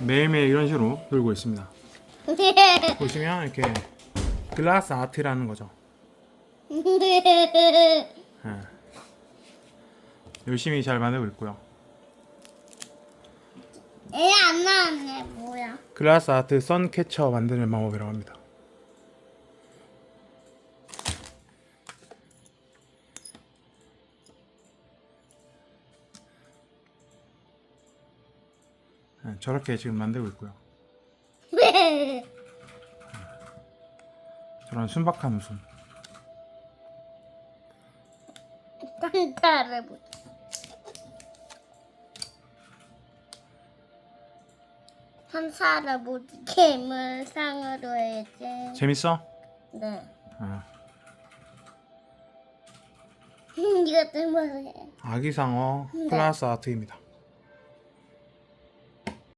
매일매일 이런 식으로 놀고 있습니다. 보시면 이렇게 글라스 아트라는 거죠. 예. 열심히 잘 만들고 있고요. 애 안 나왔네 뭐야? 글라스 아트 선캐쳐 만드는 방법이라고 합니다. 저렇게 지금 만들고 있고요. 저런 순박한 웃음. 깜짝을 못. 한사를 못 괴물상으로 해야지. 재밌어? 네. 어. 이것도 뭐해? 아기상어 클라스 아트입니다.